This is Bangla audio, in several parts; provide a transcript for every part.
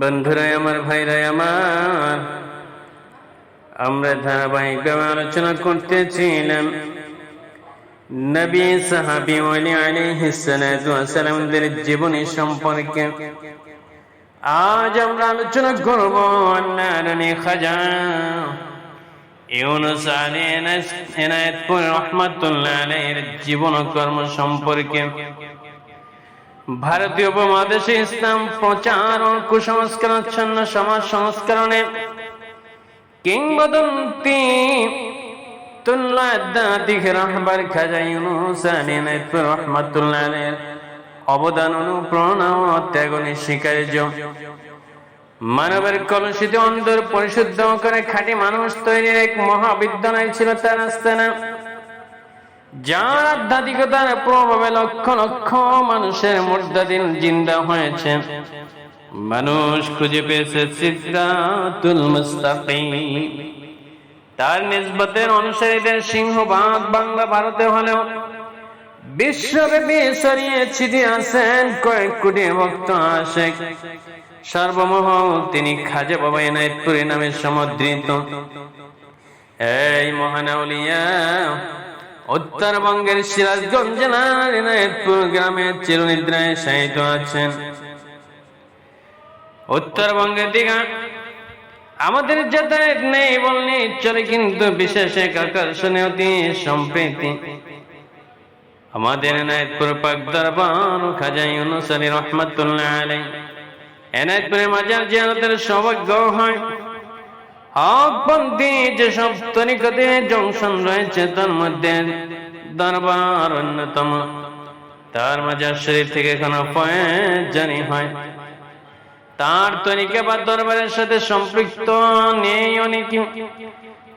বন্ধুরাই আমার, ভাইরাই আমার, আমরা ধারাবাহিকভাবে আলোচনা করতেছিলাম। নবী সাহাবি ওয়ালি জীবনী সম্পর্কে। আজ আমরা আলোচনা করব আলাইহির জীবন কর্ম সম্পর্কে। ভারতীয় উপমহাদেশে ইসলাম প্রচার ও কুসংস্কারাচ্ছন্ন সমাজ সংস্করণে কিংবদন্তি অবদান অন্তর পরিশুদ্ধ করে খাঁটি মানুষ এক মহাবিদ্যালয় ছিল তার আস্তানা। যার আধ্যাত্মিকতার প্রভাবে লক্ষ লক্ষ মানুষের মুর্দাদিন জিন্দা হয়েছে। মানুষ খুঁজে পেয়েছে সিদ্ধাতুল মুস্তাকিম। তার নিসবতের অনুসারীদের সিংহবাগ বাংলা ভারতে হলেও বিশ্বব্যাপী ছড়িয়ে ছিটিয়ে আছেন কয়েক কোটি ভক্ত আশেক। সর্বমোহ তিনি খাজা বাবা এনায়তপুরি নামে সমুদ্রিত এই মহানাউলিয়া উত্তরবঙ্গের সিরাজগঞ্জ জেলার এনায়তপুর গ্রামের চিরনিদ্রায় শায়িত আছেন। উত্তরবঙ্গের দিঘা, আমাদের যাতায়াত নেই বলনি চলে কিন্তু বিশেষ এক আকর্ষণে অতি সম্প্রীতি। আমাদের এনায়তপুর পাক দরবার খাজা ইউনুস আলী রহমাতুল্লাহ আলাই এনায়তপুরে মাজার জিয়ারতের সৌভাগ্য হয়। তার মধ্যে দরবার অন্যতম। তার শরীর থেকে জানি হয়। তার বা দরবারের সাথে সম্পৃক্ত নেই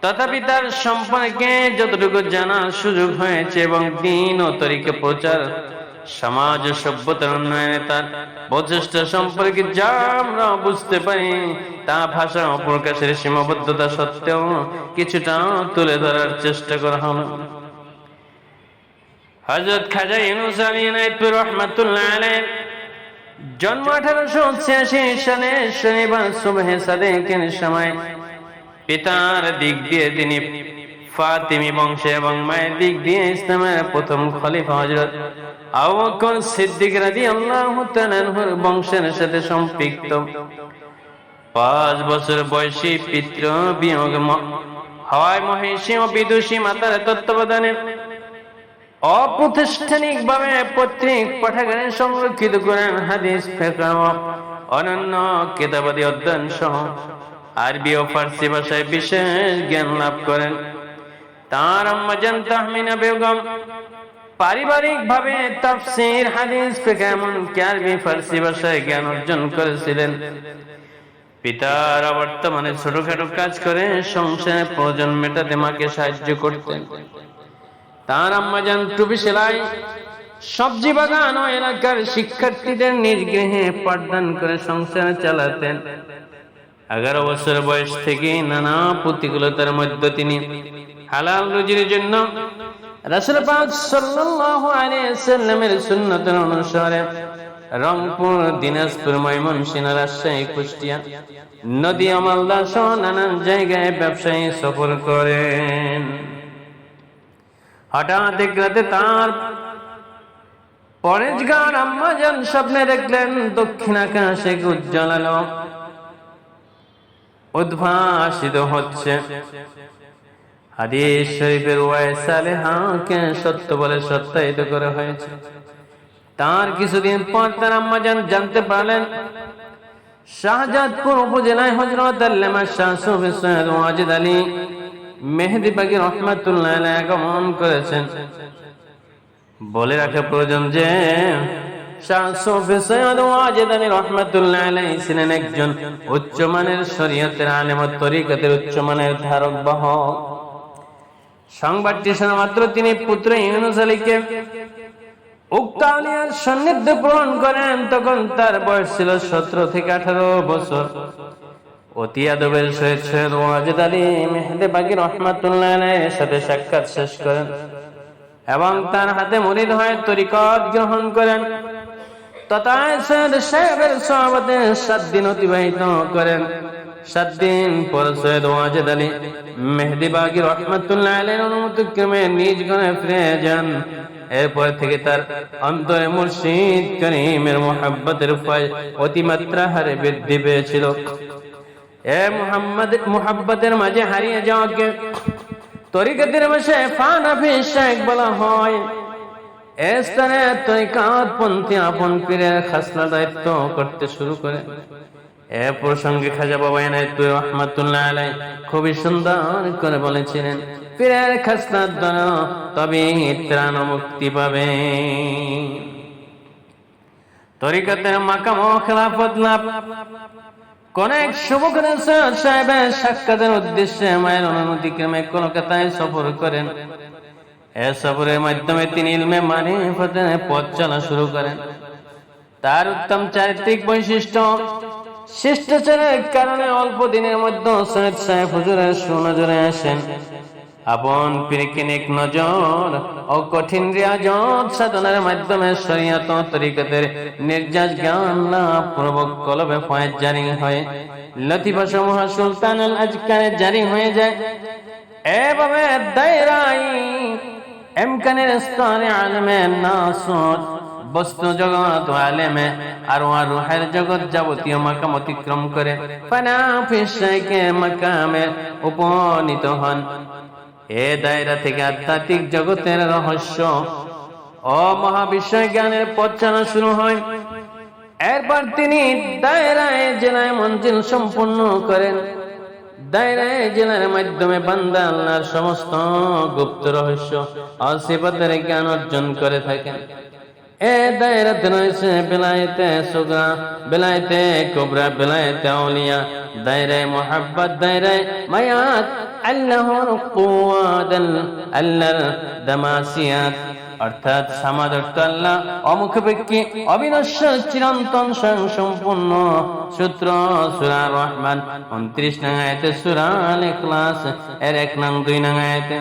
তথাপি তার সম্পর্কে যতটুকু জানার সুযোগ হয়েছে এবং দিন ও তরিকা প্রচার সমাজ ও সভ্যতার উন্নয়নে তার প্রচেষ্টা সম্পর্কে যা আমরা বুঝতে পারি, তা ভাষা প্রকাশের সীমাবদ্ধতা সত্ত্বেও কিছুটা তুলে ধরার চেষ্টা করা হলো। হজরত খাজা রহমাতুল্লাহ আলাইহি, জন্ম আঠারোশো ছিয়াশি সালে শনিবার সুবহে সাদেকের সময় পিতার দিক দিয়ে তিনি ফাতিমি বংশে এবং মায়ের দিক দিয়ে ইসলামের প্রথম খলিফা হজরত আবু বকর সিদ্দিক রাদিয়াল্লাহু তাআলার বংশের সাথে সম্পৃক্ত। পাঁচ বছর বয়সী পিতৃ বিয়োগ হাওয়ায় মহিষী ও বিদুষী মাতার তত্ত্বাবধানে অপ্রতিষ্ঠানিক ভাবে পত্রিক পাঠাগারে সংরক্ষিত করেন হাদিস অনন্য কেতাবাদী অধ্যয়ন সহ আরবি ও ফার্সি ভাষায় বিশেষ জ্ঞান লাভ করেন। তার আম্মাজান তাহমিনা বেগম পারিবারিক ভাবে তাফসির, হাদিস, ফিকহ এমনকি আরবি ফার্সি ভাষায় জ্ঞান অর্জন করেছিলেন। পিতার বর্তমানে ছোটখাটো কাজ করে সংসারে প্রয়োজন মেটাতে মাকে সাহায্য করতেন। তার আম্মাজান টুপি সেলাই, সবজি বাগান ও এলাকার শিক্ষার্থীদের নিজ গৃহে পাঠদান করে সংসার চালাতেন। এগারো বছর বয়স থেকে নানা প্রতিকূলতার মধ্যে তিনি হালাল রুজির জন্য রাসূল পাক সাল্লাল্লাহু আলাইহি সাল্লামের সুন্নতের অনুসারে রংপুর, দিনাজপুর, ময়মনসিংহ, রাজশাহী, কুষ্টিয়া নদী মালদা সহ নানান জায়গায় ব্যবসায়ী সফর করেন। হঠাৎ এক রাতে তার পরেশগার আম্মাজান স্বপ্নে দেখলেন দক্ষিণ আকাশে উজ্জ্বল আলো। উদ্ভাসিত হচ্ছে। হাদিস শরীফের ওয়াইসালে হাকে সত্য বলে সত্যায়িত করা হয়েছে। তার কিছুদিন পর তার আম্মাজান জানতে পারলেন, শাহজাদপুর উপজেলায় হজরত আল্লামা শাহ সুফি সৈয়দ ওয়াজিদ আলী মেহেদি পাকি রহমাতুল্লাহ আগমন করেছেন। বলে রাখা প্রয়োজন যে, শাহ সুফি সৈয়দ ওয়াজেদ আলী রহমাতুল্লাহ আলাইহি ছিলেন একজন উচ্চমানের শরীয়তের আলেম ও তরিকতের উচ্চমানের ধারক বাহক। সংবাদটি শোনা মাত্র তিনি পুত্র ইউনুস আলীকে। উক্ত আলিয়ার সান্নিধ্য গ্রহণ করেন, তখন তার বয়স ছিল সতেরো থেকে আঠারো বছর। অতি আদবের সহিত সৈয়দ ওয়াজেদ আলী মেহেদে বাগি রহমাতুল্লাহ সাথে সাক্ষাৎ শেষ করেন এবং তার হাতে মুরিদ হয়ে তরিকত গ্রহণ করেন। তথা সৈয়দ সাহেবের সহবতে সাত দিন অতিবাহিত করেন। সাত দিন পর সৈয়দ ওয়াজেদ আলী মেহেদি বাগি রহমতুল্লাহ আলীর অনুমতি ক্রমে নিজ ঘরে ফিরে যান। এরপর থেকে তার অন্তরে মুর্শিদ করিমের মোহাব্বতের ফল অতিমাত্রা হারে বৃদ্ধি পেয়েছিল। এ মুহাম্মদ, মুহাব্বতের মাঝে হারিয়ে যাওয়াকে তরিকতের বসে ফানাফি শেখ বলা হয়। এ তরিকাত পন্থী আপন পীরের খাসলা দায়িত্ব করতে শুরু করে। এ প্রসঙ্গে খাজা রহমাতুল্লাহ আলাই খুবই সুন্দর করে বলেছিলেন পীরের খাসলার দ্বারা তবে ত্রাণ মুক্তি পাবে। তরিকতের মাকাম খেলাফত লাভ কোন এক শুভকরে সৈয়দ সাহেবের সাক্ষাতের উদ্দেশ্যে মায়ের অনুমতি ক্রমে কলকাতায় সফর করেন। এ সফরের মাধ্যমে তিনি ইলমে পথ চলা শুরু করেন। তার উত্তম চারিত্রিক বৈশিষ্ট্য শিষ্টাচারের কারণে অল্প দিনের মধ্যে সৈয়দ সাহেব হুজুরের সুনজরে আসেন। আপন পিরিকিনিক নজর ও কঠিন রিয়াজত সাধনার মাধ্যমে শরিয়াত তরিকতের নির্যাস জ্ঞান লাভ পূর্বক কলবে ফয়েজ জারি হয়। লতিফা সমূহ সুলতান আল আজকারে জারি হয়ে যায়। এভাবে দায়রাই এমকানের স্তরে আলমে নাসত বস্তু জগৎ আলেমে আর ওয়া রুহের জগৎ যাবতীয় মাকাম অতিক্রম করে। ফানা মাকামে উপনীত হন। এ দায়রা থেকে আধ্যাত্মিক জগতের রহস্য। ও মহাবিশ্বয় জ্ঞানের পথ শুরু হয়। এরপর তিনি দায়রায় জেলায় মঞ্জিল সম্পূর্ণ করেন। দায়রায় জেলার মাধ্যমে বান্দা আল্লাহর সমস্ত গুপ্ত রহস্য অসিবতের জ্ঞান অর্জন করে থাকেন। এ দায়রাতে রয়েছে বেলায়েতে সুগা বেলায়েতে কোবরা বেলায়েতে আউলিয়া দায়রায় মোহাব্বত দায়রায় মায়াত, আল্লাহর কুয়াদাল, আল্লাহর দামাসিয়াত। অর্থাৎ সামাদ আল্লাহ অমুখপেক্ষী অবিনশ্বর চিরন্তন স্বয়ং সম্পূর্ণ। সূত্র সুরা রহমান, উনত্রিশ নাঙায়তে সুরা আল এর এক নাম দুই নাঙায়তে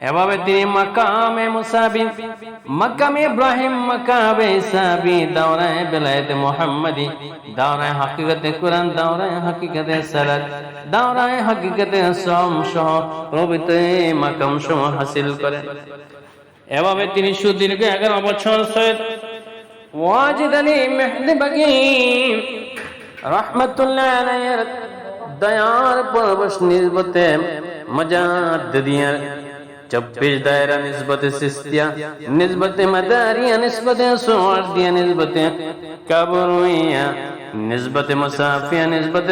এভাবে তিনি মাকামে মুসাবি, মাকামে ইব্রাহিম, মাকামে ইসাবি, দাওরায়ে বেলায়েতে মুহাম্মাদি, দাওরায়ে হাকিকতে কুরআন, দাওরায়ে হাকিকতে সালাত, দাওরায়ে হাকিকতে সম সহ প্রভৃত মাকাম সমূহ হাসিল করেন। এভাবে তিনি সুদীর্ঘ এগারো বছর সৈয়দ ওয়াজিদ আলী মেহদি বাগি রহমতুল্লাহ দয়ার পরবশ নিসবতে মজাদ্দিদিয়ার চব্বিশ দায়রা নিসবতে সিস্তিয়া নিসবতে মাদারিয়া নিসবতে সোয়ারদিয়া নিসবতে কাবরুইয়া نسبة مسافية نسبة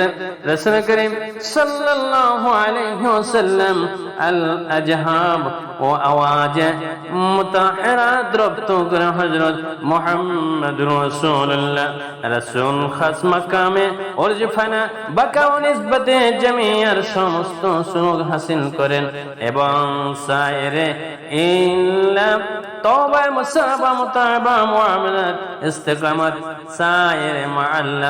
رسول كريم صلى الله عليه وسلم الأجهاب وأواجه متاحرة دربتو كر حضرت محمد رسول الله رسول خاص مقامে ওরজফানা বাকা ও নিসবতে জমিয়ার সমস্ত সুযোগ হাসিল করেন এবং সায়রে ইল্লা তওবা মুসাবা মুতাবা মুআমালাত ইস্তিকামাত সায়রে মাআল্লা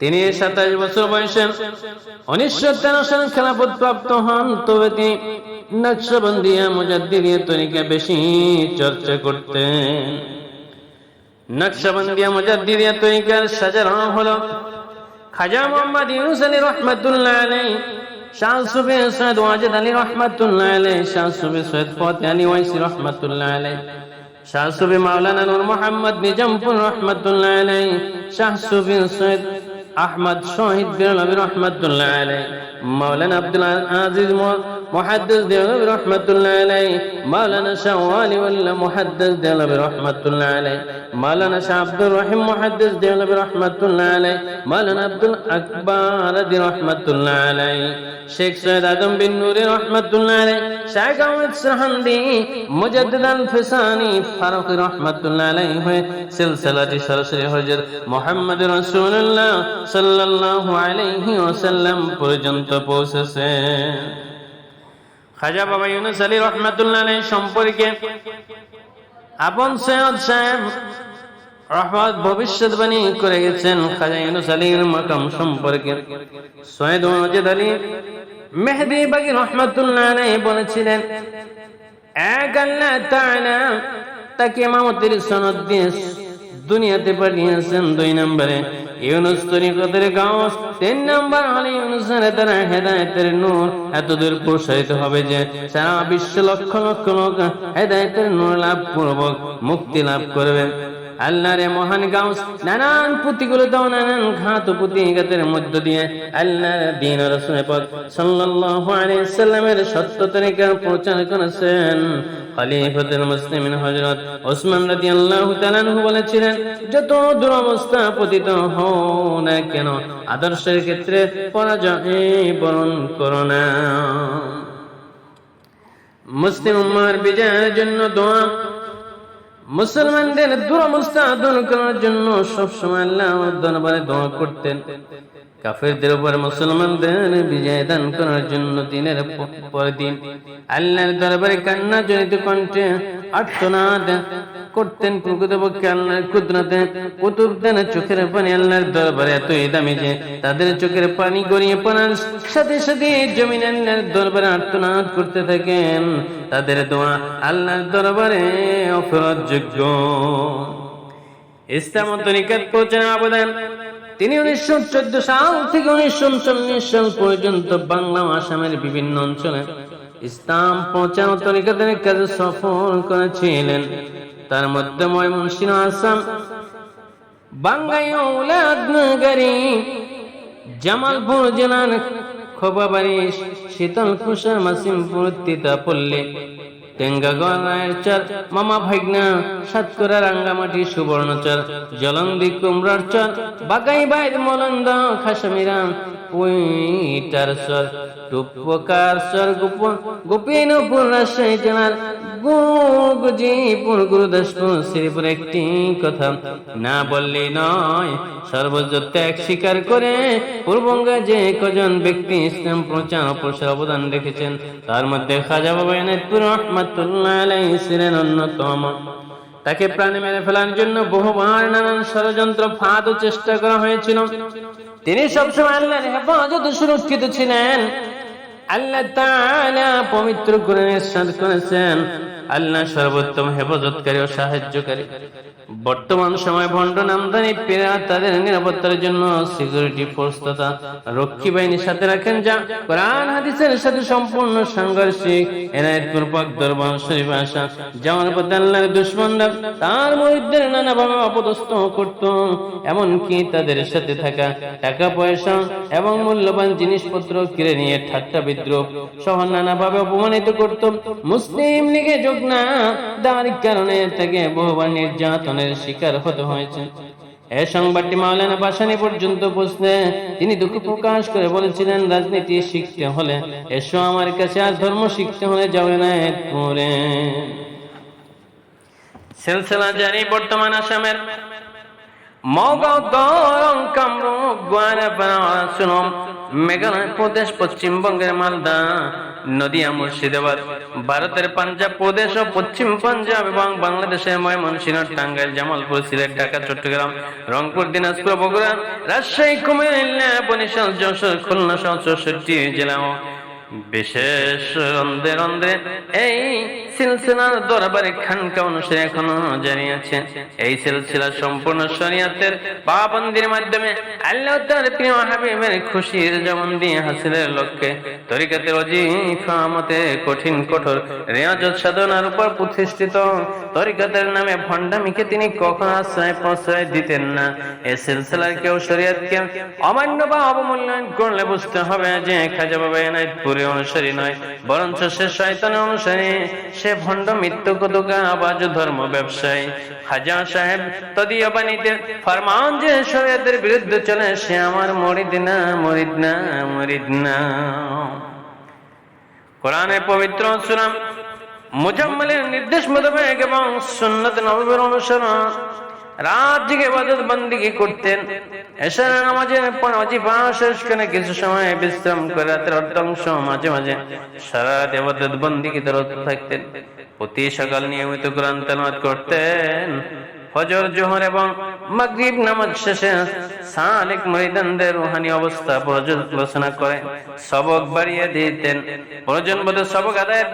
তিনি সাতাশ বছর বয়সে উনিশশো তেরো সালে খেলাফত প্রাপ্ত হন, তবে তিনি নকশবন্দিয়া মুজাদ্দিদিয়া তরিকা বেশি চর্চা করতেন। নকশবন্দিয়া মুজাদ্দিদিয়া তরিকার সাজানো হলো খাজা মোহাম্মদ ইউনুস আলী রহমতুল্লাহ আলাই শাহ সুফি সৈয়দ ওয়াজিদ আলী রহমতুল্লাহ আলাই শাহ সুফি সৈয়দ ফতে আলী ওয়াইসি রহমতুল্লাহ আলাই শাহ সুফি মাওলানা নূর মোহাম্মদ নিজামপুর রহমতুল্লাহ আলাই শাহ সুফি সৈয়দ আহমদ শহীদ বিরলবী রহমতুল্লাহ আলাই মাওলানা আব্দুল আজিজ মুহাদ্দিস দেওয়ানবী রহমাতুল্লাহ আলাইহি মাওলানা শাহ ওয়ালি ওয়াল্লাহ মুহাদ্দিস দেওয়ানবী রহমাতুল্লাহ আলাইহি মাওলানা শাহ আব্দুর রহিম মুহাদ্দিস দেওয়ানবী রহমাতুল্লাহ আলাইহি মাওলানা আব্দুল আকবর দি রহমাতুল্লাহ আলাইহি শেখ সৈয়দ আদম বিন নুরি রহমাতুল্লাহ আলাইহি শেখ আহমদ সাহান্দি মুজাদ্দিদ আল ফিসানি ফারুক রহমাতুল্লাহ আলাইহি হয়ে সিলসিলাটি সরাসরি হযরত মুহাম্মদ রাসূলুল্লাহ সাল্লাল্লাহু আলাইহি ওয়াসাল্লাম পর্যন্ত পৌঁছেছে খাজা বাবা ইউনুস আলী রহমাতুল্লাহ সম্পর্কে আপন সৈয়দ সাহেব রহমত ভবিষ্যৎবাণী করে গেছেন খাজা ইউনুস আলীর মাকাম সম্পর্কে। সৈয়দ মজিদ আলী মেহদি বাগি রহমাতুল্লাহ বলেছিলেন, এক আল্লাহ তাকে ইমামতির সনদ দিয়ে দুনিয়াতে পাঠিয়েছেন দুই নম্বরে। ইউনুস তরিকতের গাউস তিন নম্বর আলী ইউনুসের তারা হেদায়েতের নূর। এতদূর প্রসারিত হবে যে সারা বিশ্ব লক্ষ লক্ষ লোক হেদায়েতের নূর লাভ পূর্বক মুক্তি লাভ করবে। আল্লাহর এই মহান গাউস, নানান প্রতিকূলতা নানান ঘাত প্রতিঘাতের মধ্য দিয়ে আল্লাহর দিন রসুলের পথ সাল্লামের সত্য তরিকার প্রচার করেছেন। বলেছিলেন, যত পতিত হও না কেন, আদর্শের ক্ষেত্রে পরাজয় বরণ না। মুসলিম উম্মার বিজয়ের জন্য দোয়া মুসলমানদের দুরবস্থা দূর করার জন্য সবসময় আল্লাহ দরবারে দোয়া করতেন। কাফেরদের উপর মুসলমানদের বিজয় দান করার জন্য দিনের পর দিন আল্লাহর দরবারে কান্না জড়িত কণ্ঠে আর্তনাদ করতেন প্রকৃতপক্ষে আল্লাহর কুদরতে কুতুব চোখের পানি আল্লাহর দরবারে এতই দামি যে তাদের চোখের পানি গড়িয়ে পড়ার সাথে সাথে জমিন আল্লাহর দরবারে আর্তনাদ করতে থাকেন। তাদের দোয়া আল্লাহর দরবারে অফরতযোগ্য। ইসলাম তরিকাত পৌঁছানোর অবদান তিনি উনিশশো চোদ্দ সাল থেকে উনিশশো চল্লিশ সাল পর্যন্ত বাংলা আসামের বিভিন্ন অঞ্চলে ইসলাম পৌঁছানো তরিকাদের কাজে সফর করেছিলেন। তার মধ্যে ময়মনসিংহ আসাম। বাঙ্গাই নগরী জামালপুর জেলার খোবাবাড়ি শীতল কুষা মাসিমপুর তিতাপল্লী। শ্রীপুর একটি কথা না বললে নয় সর্বোচ্চ ত্যাগ স্বীকার করে পূর্বঙ্গে যে কজন ব্যক্তি ইসলাম প্রচার অবদান রেখেছেন, তার মধ্যে খাজা বাবা ছিলেন অন্যতম। তাকে প্রাণে মেরে ফেলার জন্য বহুবার নানান ষড়যন্ত্র, ফাঁদ ও চেষ্টা করা হয়েছিল। তিনি সবসময় আল্লাহর হেফাজত সুরক্ষিত ছিলেন। আল্লাহ তাআলা পবিত্র করে ইরশাদ করেছেন আল্লাহ সর্বোত্তম হেফাজতকারী ও সাহায্যকারী। বর্তমান সময় ভণ্ড নামদানি পেরা তাদের নিরাপত্তার জন্য সিকিউরিটি ফোর্স তথা রক্ষী বাহিনীর সাথে রাখেন যা কোরআন, হাদিসের সাথে সম্পূর্ণ সাংঘর্ষিক। এনায়তপুর পাক দরবার শরীফ আসা যাওয়ার পথে আল্লাহর দুশ্মনরা তার মরিদদের নানাভাবে অপদস্থ করত, এমনকি তাদের সাথে থাকা টাকা পয়সা এবং মূল্যবান জিনিসপত্র কিনে নিয়ে ঠাট্টা বিদ্রোহ সহ নানাভাবে অপমানিত করত। মুসলিম লীগে যোগ না। তার কারণে তাকে বহুবার নির্যাতনের শিকার হতে হয়েছে। এ সংবাদটি মাওলানা বাসানি পর্যন্ত পৌঁছলে তিনি দুঃখ প্রকাশ করে বলেছিলেন, রাজনীতি শিখতে হলে এসো, আমার কাছে আর ধর্ম শিখতে হলে যাবে না পরে সিলসিলা জারি বর্তমান আসামের মগাঁও দরং কামরূপ গোয়ালপাড়া আসুনম মেঘালয় প্রদেশ, পশ্চিমবঙ্গের মালদা, নদিয়া, মুর্শিদাবাদ, ভারতের পাঞ্জাব প্রদেশ ও পশ্চিম পাঞ্জাব এবং বাংলাদেশের ময়মনসিংহ, টাঙ্গাইল, জামালপুর, সিলেট, ঢাকা, চট্টগ্রাম, রংপুর, দিনাজপুর, বগুড়া, রাজশাহী, কুমিল্লা, বরিশাল, যশোর, খুলনা সহ চৌষট্টি জেলা বিশেষ রন্ধে রন্ধে এই সিলসিলার দরবারে খানকা অনুসারে এখনও জারি আছে এই সিলসিলা সম্পূর্ণ শরিয়াতের পাবন্দির মাধ্যমে আল্লাহ তার প্রিয় হাবিবের খুশির যেমন দিয়ে হাসিলের লক্ষ্যে তরিকাতের অজিফা মতে কঠিন, কঠোর রেয়াজত সাধনার উপর প্রতিষ্ঠিত তরিকাতের নামে ভণ্ডামিকে তিনি কখনো আশ্রয় প্রশ্রয় দিতেন না। এ সিলসিলার কেউ শরিয়াতকে অমান্য বা অবমূল্যায়ন করলে বুঝতে হবে যে খাজা বাবা এনায়তপুরে অনুসারী নয়, বরঞ্চ সে শয়তানের অনুসারী। সে ভণ্ড মৃত্যু কুতুকা আবাজ ধর্ম ব্যবসায়ী। হাজা সাহেব তদীয় বাণীতে ফরমান যে শরীয়তের বিরুদ্ধে চলে সে আমার মরিদ না মরিদ না মরিদ না। কোরআনে পবিত্র সুরাম মুজাম্মালের নির্দেশ মোতাবেক এবং সুন্নত নবীর অনুসরণ রাত জেগে ইবাদত বন্দিগি করতেন? এশার নামাজের পর অজিফা শেষ করে কিছু সময় বিশ্রাম করে রাতের অর্ধাংশ মাঝে মাঝে সারা দেবদত বন্দিগিতে রত থাকতেন? প্রতি সকাল নিয়মিত কোরআন তেলাওয়াত করতেন। ফজর, জোহর এবং মাগরিব নামাজ শেষে সালেক মরিদানদের রুহানি অবস্থা পর্যালোচনা করে সবক বাড়িয়ে দিতেন। প্রয়োজন বোধ সবক আদায়ের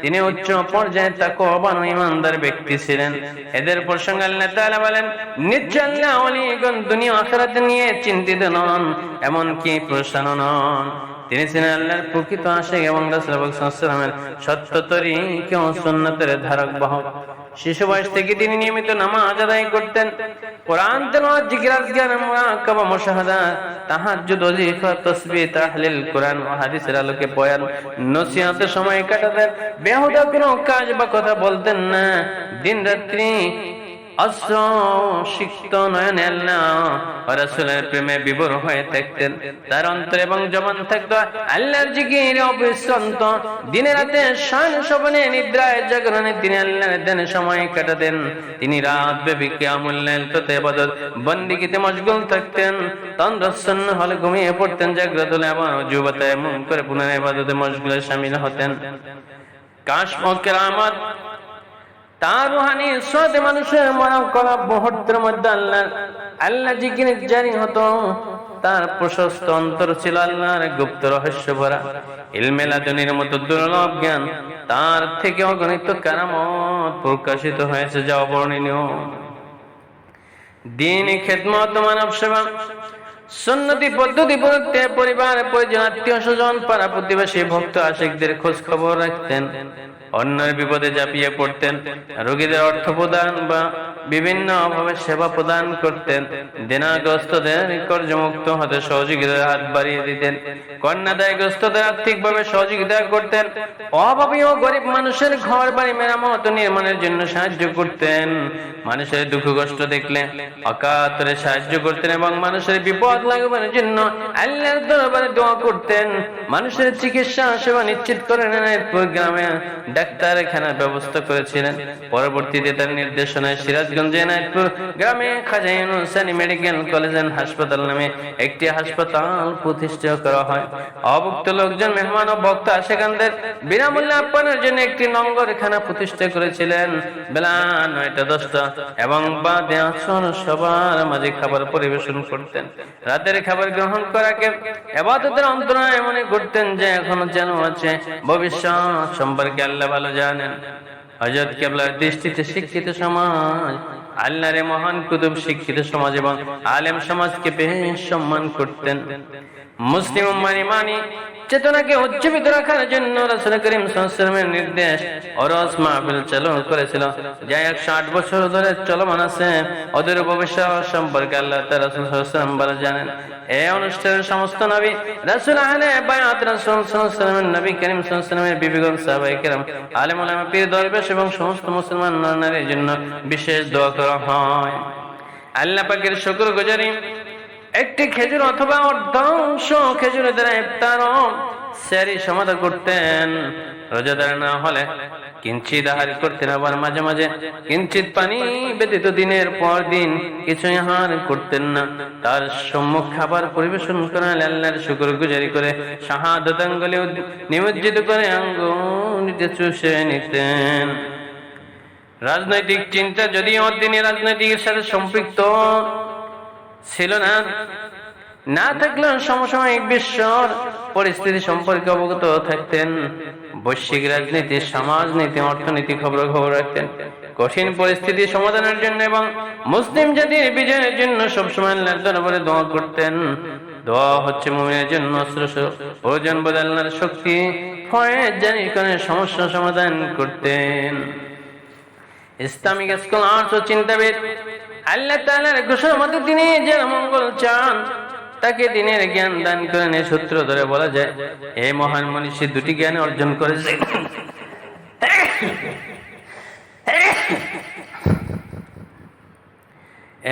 তিনি উচ্চ পর্যায়ে তাকওয়াবান ও ইমানদার ব্যক্তি ছিলেন। এদের প্রসঙ্গে আল্লাহ বলেন নিশ্চয় দুনিয়া আখিরাত নিয়ে চিন্তিত নন, এমনকি প্রসন্ন নন। তিনি ছিলেন আল্লাহর প্রকৃত আশেক এবং সত্য তরিক ও সুন্নতের ধারক বাহক শিশু বয়স থেকে তিনি নিয়মিত নামাজ আদায় করতেন। কোরআন তেলাওয়াত, জিকির আজকার মুরাকাবা মুশাহাদা, তাহাজ্জুদ তাসবিহ, তাহলিল, কোরআন ও হাদিসের আলোকে বয়ান সময় কাটাতেন। বেহুদা কোনো কাজ বা কথা বলতেন না। দিন রাত্রি অস্ত্র সিক্ত নয়নে আল্লাহ রাসূলের প্রেমে বিভোর হয়ে থাকতেন। তার অন্তর এবং জবান থাকতো আল্লাহর অবিশ্রান্ত দিনে রাতে শান নিদ্রায় জাগরণে তিনি আল্লাহর সময় কাটাতেন। তিনি রাত ব্যাপী কিয়ামুল বন্দিগিতে মশগুল থাকতেন। তন্দ্রচ্ছন্ন হলে ঘুমিয়ে পড়তেন জাগ্রত হলে যুবতায় মুখ করে পুনরায় ইবাদতে মশগুলে শামিল হতেন। কাশ তার রুহানি সোয়াদে মানুষের মরম করা মুহূর্তের মধ্যে আল্লাহ আল্লাহ জিকির জারি হতো। তার প্রশস্ত অন্তর ছিল আল্লাহর গুপ্ত রহস্য ভরা। ইলমেলাদনির মতো দুর্লভ জ্ঞান তার থেকে অগণিত কারামত প্রকাশিত হয়েছে যা অবর্ণনীয়। দিন খেদমত, মানব সেবা, সুন্নতি পদ্ধতি প্রত্যে পরিবার, পরিজন, আত্মীয় স্বজন, পাড়া প্রতিবেশী, ভক্ত, আশিকদের খোঁজ খবর রাখতেন। অন্যের বিপদে ঝাঁপিয়ে পড়তেন, রোগীদের অর্থ প্রদান বা বিভিন্ন ভাবে সেবা প্রদান করতেন। দেনাগ্রস্তদের কর্যমুক্ত হতে সহযোগিতার হাত বাড়িয়ে দিতেন। কন্যাদায়গ্রস্তদের আর্থিকভাবে সহযোগিতা করতেন। অভাবী ও গরিব মানুষের ঘর বাড়ি মেরামত নির্মাণের জন্য সাহায্য করতেন। মানুষের দুঃখ কষ্ট দেখলে অকাতরে সাহায্য করতেন এবং মানুষের বিপদ লাগবার জন্য আল্লাহর দরবারে দোয়া করতেন। মানুষের চিকিৎসা সেবা নিশ্চিত করে নেনায়তপুর গ্রামে ডাক্তারখানার ব্যবস্থা করেছিলেন। পরবর্তীতে তার নির্দেশনায় সিরাজগঞ্জ এনায়তপুর গ্রামে Khaja Yunusani medical college and হাসপাতাল নামে একটি হাসপাতাল প্রতিষ্ঠা করা হয়। অভুক্ত লোকজন, মেহমান ও ভক্ত আশেখানদের বিনামূল্যে আপ্যায়নের জন্য একটি নঙ্গরখানা প্রতিষ্ঠা করেছিলেন। বেলা নয়টা দশটা এবং বাদে আসর সবার মাঝে খাবার পরিবেশন করতেন। রাতের খাবার গ্রহণ করাকে এবাদতের অন্তরায় মনে করতেন যে এখনও যেন আছে। ভবিষ্যৎ সম্পর্কে আল্লাহ ভালো জানেন। হজরত কেবলার দৃষ্টিতে শিক্ষিত সমাজ, আল্লাহরে মহান কুতুব শিক্ষিত সমাজ এবং আলেম সমাজকে বেশ সম্মান করতেন। মুসলিম মানি মানি চেতনাকে উজ্জীবিত রাখার জন্য রাসূল করিম সাল্লাল্লাহু নির্দেশ অরস মাহফিল চালু করেছিল। যা একশো আট বছর ধরে চলমান আছে। ওদের ভবিষ্যৎ সম্পর্কে আল্লাহ রাসূল সাল্লাল্লাহু জানেন এই অনুষ্ঠানের সমস্ত নবী, রাসূল আহলে বায়াত, রাসূল সাল্লাল্লাহু নবী করিম আলাইহি বিবিগণ, সাহাবায়ে কেরাম আলেম ওলামা পীর, দরবেশ এবং সমস্ত মুসলমান নর-নারীর জন্য বিশেষ দোয়া করা হয়। আল্লাহ পাকের শুকর গুজারি একটি খেজুর অথবা অর্ধাংশ খেজুরের দ্বারা ইফতার ও স্যারি সমাধা করতেন। রোজাদার না হলে কিঞ্চিত আহার করতেন আবার মাঝে মাঝে। কিঞ্চিত পানি ব্যতীত দিনের পর দিন কিছুই আহার করতেন না। তার সম্মুখ খাবার পরিবেশন করেন আল্লাহর শুকর গুজারি করে শাহাদত নিমজ্জিত করে আঙ্গুলিতে চুষে নিতেন। রাজনৈতিক চিন্তা যদিও তিনি রাজনৈতিকের সাথে সম্পৃক্ত ছিল না। না থাকলেও সমসাময়িক বিশ্বর পরিস্থিতি সম্পর্কে অবগত থাকতেন। বৈশ্বিক রাজনীতি, সমাজনীতি, অর্থনীতি খবর খবর রাখতেন। কঠিন পরিস্থিতি সমাধানের জন্য এবং মুসলিম জাতির বিজয়ের জন্য সবসময় আল্লাহর দরবারে দোয়া করতেন। দোয়া হচ্ছে মুমিনের জন্য প্রয়োজন বোধ শক্তি। ফয়েজ সমস্যা সমাধান করতেন। ইসলামিক স্কলার্স ও চিন্তাবিদ আল্লাহ তাআলার তিনি যে মঙ্গল চান, তাকে দিনের জ্ঞান দান করেন এই সূত্র ধরে বলা যায় এই মহান মনীষী, দুটি জ্ঞান অর্জন করেছে।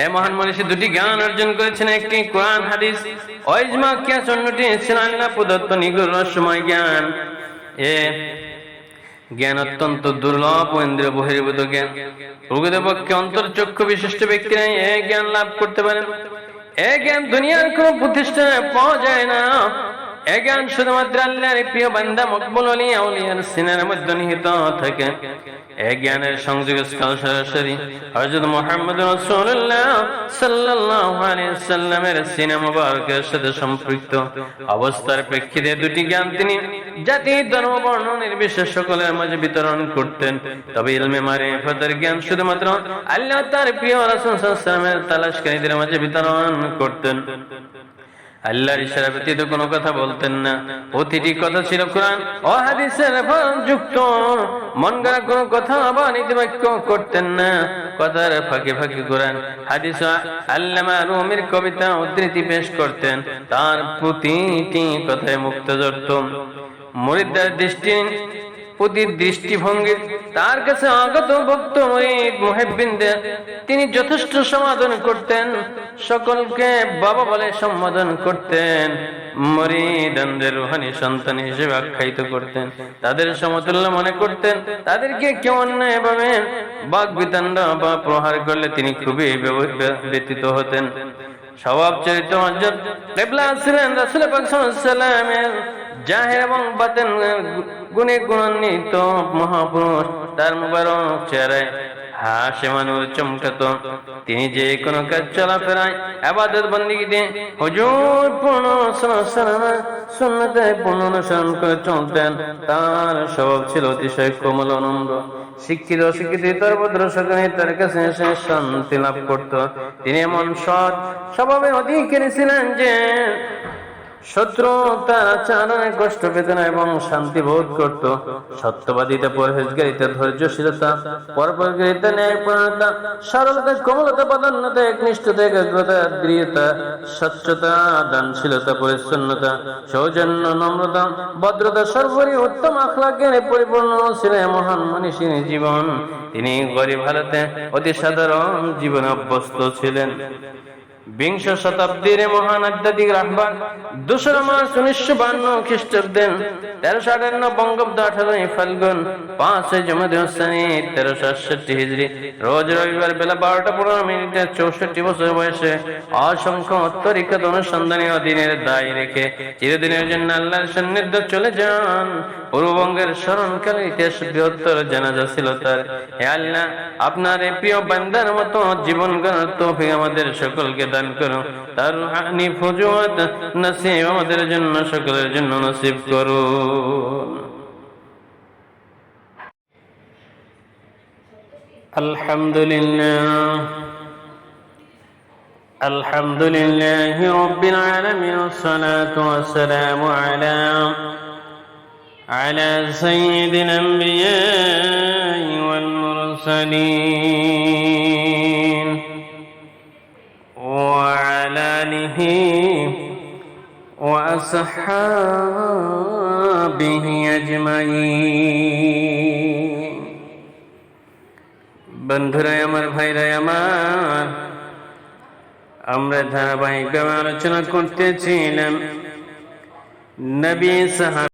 এ মহান মনীষী, দুটি জ্ঞান অর্জন করেছেন একটি কোরআন, হাদিস ওইজমা কিয়াস, অন্যটি ছিল আল্লাহ প্রদত্ত নিগুর রহস্যময় জ্ঞান। এ জ্ঞান অত্যন্ত দুর্লভ ও ইন্দ্রিয় বহির্ভূত জ্ঞান প্রকৃতপক্ষে অন্তর্চক্ষু বিশিষ্ট ব্যক্তিরা এই জ্ঞান লাভ করতে পারেন। এই জ্ঞান দুনিয়ার কোন প্রতিষ্ঠানে পাওয়া যায় না। জ্ঞান শুধুমাত্র আল্লাহর প্রিয় আউলিয়ার মধ্যে নিহিত থাকে। এই জ্ঞানের সরাসরি রাসূলুল্লাহ সাল্লাল্লাহু আলাইহি সাল্লামের মুবারকের সাথে সম্পৃক্ত অবস্থার প্রেক্ষিতে দুটি জ্ঞান তিনি জাতি, ধর্ম, বর্ণ, নির্বিশেষ সকলের মাঝে বিতরণ করতেন। তবে ইলমে মারিফাতের জ্ঞান শুধুমাত্র আল্লাহ তার প্রিয় রাসূল সাল্লাল্লাহু আলাইহি সাল্লামের তালাশকারীদের মাঝে বিতরণ করতেন। আল্লাহর ইশারা ব্যতীত কোনো কথা বলতেন না। প্রতিটি কথা ছিল কোরআন ও যুক্ত মন গড়া কোনো কথা বা নীতিবাক্য করতেন না। কথার ফাঁকে ফাঁকে কোরআন, হাদিস আল্লামা রুমির কবিতা উদ্ধৃতি পেশ করতেন। তার প্রতিটি কথায় মুক্ত জড়ত মরিদার দৃষ্টি দৃষ্টিভঙ্গি। তার কাছে আগত ভক্ত তিনি যথেষ্ট সমাধান করতেন। সকলকে বাবা বলে সম্বোধন করতেন। মরিদানদের রুহানি সন্তান হিসেবে আখ্যায়িত করতেন। তাদের সমতুল্য মনে করতেন। তাদেরকে কেউ অন্যায় ভাবে বিতান্ডা বা প্রহার করলে তিনি খুবই ব্যতীত হতেন। স্বভাব চরিত্র জাহের এবং বাতেন গুণে গুণান্বিত মহাপুরুষ তার মুবারক চেহারায় চমকাত। তিনি যে কোনো কাজ চলাফেরায় আবাদত বন্দিগিতে হুজুর পূর্ণ পূর্ণ করে চলতেন। তার স্বভাব ছিল অতিশয় কোমল আনন্দ শিক্ষিত অশিক্ষিত তরভদ্র সকলে তার কাছে শান্তি লাভ করত। তিনি এমন সৎ স্বভাবে অধিকারী ছিলেন যে শত্রু তার কষ্ট পেত না এবং শান্তি বোধ করত। সত্যবাদিতা পরহেজগারিতা ধৈর্যশীলতা ন্যায়পরণতা সরলতা, কোমলতা, প্রাধান্যতা, একনিষ্ঠতা, একাগ্রতা, দৃঢ়তা, স্বচ্ছতা, দানশীলতা, পরিচ্ছন্নতা, সৌজন্য, নম্রতা, ভদ্রতা, সর্বোপরি উত্তম আখলাকের পরিপূর্ণ ছিলেন মহান মনীষীর জীবন। তিনি গরিব ভারতে অতি সাধারণ জীবন অভ্যস্ত ছিলেন। বিংশ শতাব্দীর মহান আধ্যাত্মিক রাহবার দোসরা মাস উনিশশো বান্ন খ্রিস্টাব্দের তেরোশো আটান্ন বঙ্গাব্দ আঠারোই ফাল্গুন পাঁচই জমাদি হোসানি তেরোশো আটষট্টি হিজড়ি রোজ রবিবার বেলা বারোটা পনেরো মিনিটে চৌষট্টি বছর বয়সে অসংখ্য অত্তরিকত অনুসন্ধানী অধীনের দায় রেখে চিরদিনের জন্য আল্লাহর সান্নিধ্য চলে যান। পূর্ববঙ্গের স্মরণকালে ইতিহাস বৃহত্তর জানাজা ছিল তার। হে আল্লাহ, আপনার প্রিয় বান্দার মতো জীবন গড়ার তৌফিক আমাদের সকলকে দান করো তার হানি ফজুয়াত নসিব আমাদের জন্য সকলের জন্য নসিব করো الحمد لله الحمد لله رب العالمين والصلاة والسلام على على سيد الأنبياء والمرسلين وأصحابه أجمعين বন্ধুরাই আমার ভাইরাই আমার আমরা ধারাবাহিকভাবে আলোচনা করতেছিলাম নবী সাহাব